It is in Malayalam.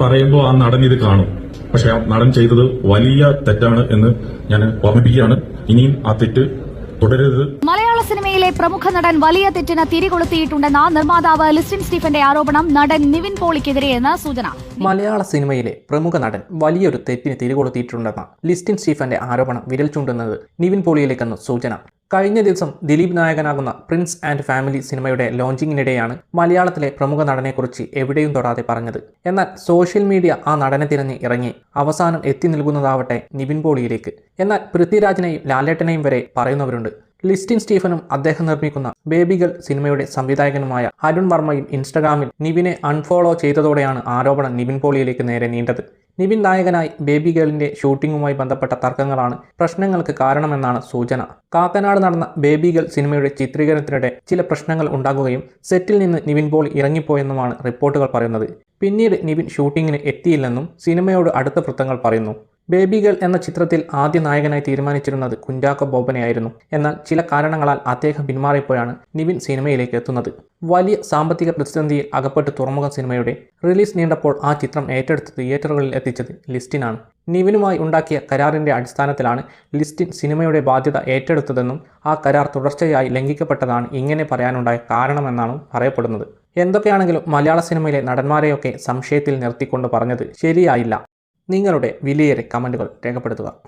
പറയുമ്പോൾ ആ നടൻ ഇത് കാണും. പക്ഷെ ആ നടൻ ചെയ്തത് വലിയ തെറ്റാണ് എന്ന് ഞാൻ ഓർമ്മിപ്പിക്കുകയാണ്. ഇനിയും ആ തെറ്റ് തുടരരുത്. മലയാള സിനിമയിലെ പ്രമുഖ നടൻ വലിയ തെറ്റിന് തിരികൊളുത്തിയിട്ടുണ്ടെന്ന നിർമ്മാതാവ് ലിസ്റ്റിൻ സ്റ്റീഫന്റെ ആരോപണം നടൻ നിവിൻ പോളിക്കെതിരെയെന്ന് സൂചന. മലയാള സിനിമയിലെ പ്രമുഖ നടൻ വലിയൊരു തെറ്റിന് തിരികൊളുത്തിയിട്ടുണ്ടെന്ന ലിസ്റ്റിൻ സ്റ്റീഫന്റെ ആരോപണം വിരൽ ചൂണ്ടുന്നത് നിവിൻ പോളിയിലേക്കെന്ന് സൂചന. കഴിഞ്ഞ ദിവസം ദിലീപ് നായകനാകുന്ന പ്രിൻസ് ആൻഡ് ഫാമിലി സിനിമയുടെ ലോഞ്ചിങ്ങിനിടെയാണ് മലയാളത്തിലെ പ്രമുഖ നടനെക്കുറിച്ച് എവിടെയും തൊടാതെ പറഞ്ഞത്. എന്നാൽ സോഷ്യൽ മീഡിയ ആ നടനെ തിരഞ്ഞ് ഇറങ്ങി അവസാനം എത്തി നിൽക്കുന്നതാവട്ടെ നിവിൻ പോളിയിലേക്ക്. എന്നാൽ പൃഥ്വിരാജിനെയും ലാലേട്ടനെയും വരെ പറയുന്നവരുണ്ട് ലിസ്റ്റിൻ സ്റ്റീഫനും അദ്ദേഹം നിർമ്മിക്കുന്ന ബേബികൾ സിനിമയുടെ സംവിധായകനുമായ അരുൺ വർമ്മയും ഇൻസ്റ്റഗ്രാമിൽ നിവിനെ അൺഫോളോ ചെയ്തതോടെയാണ് ആരോപണം നിവിൻ പോളിയിലേക്ക് നേരെ നീണ്ടത്. നിവിൻ നായകനായി ബേബി ഗേളിന്റെ ഷൂട്ടിങ്ങുമായി ബന്ധപ്പെട്ട തർക്കങ്ങളാണ് പ്രശ്നങ്ങൾക്ക് കാരണമെന്നാണ് സൂചന. കാക്കനാട് നടന്ന ബേബി ഗേൾ സിനിമയുടെ ചിത്രീകരണത്തിനിടെ ചില പ്രശ്നങ്ങൾ ഉണ്ടാകുകയും സെറ്റിൽ നിന്ന് നിവിൻ പോളി ഇറങ്ങിപ്പോയെന്നുമാണ് റിപ്പോർട്ടുകൾ പറയുന്നത്. പിന്നീട് നിവിൻ ഷൂട്ടിങ്ങിന് എത്തിയില്ലെന്നും സിനിമയോട് അടുത്ത വൃത്തങ്ങൾ പറയുന്നു. ബേബി ഗേൾ എന്ന ചിത്രത്തിൽ ആദ്യ നായകനായി തീരുമാനിച്ചിരുന്നത് കുഞ്ചാക്കോ ബോബനെയായിരുന്നു. എന്നാൽ ചില കാരണങ്ങളാൽ അദ്ദേഹം പിന്മാറിയപ്പോഴാണ് നിവിൻ സിനിമയിലേക്ക് എത്തുന്നത്. വലിയ സാമ്പത്തിക പ്രതിസന്ധിയിൽ അകപ്പെട്ട് തുറമുഖ സിനിമയുടെ റിലീസ് നീണ്ടപ്പോൾ ആ ചിത്രം ഏറ്റെടുത്ത് തിയേറ്ററുകളിൽ എത്തിച്ചത് ലിസ്റ്റിനാണ്. നിവിനുമായി ഉണ്ടാക്കിയ കരാറിന്റെ അടിസ്ഥാനത്തിലാണ് ലിസ്റ്റിൻ സിനിമയുടെ ബാധ്യത ഏറ്റെടുത്തതെന്നും ആ കരാർ തുടർച്ചയായി ലംഘിക്കപ്പെട്ടതാണ് ഇങ്ങനെ പറയാനുണ്ടായ കാരണമെന്നാണ് പറയപ്പെടുന്നത്. എന്തൊക്കെയാണെങ്കിലും മലയാള സിനിമയിലെ നടന്മാരെയൊക്കെ സംശയത്തിൽ നിർത്തിക്കൊണ്ട് പറഞ്ഞത് ശരിയായില്ല. നിങ്ങളുടെ വിലയേറെ കമന്റുകൾ രേഖപ്പെടുത്തുക.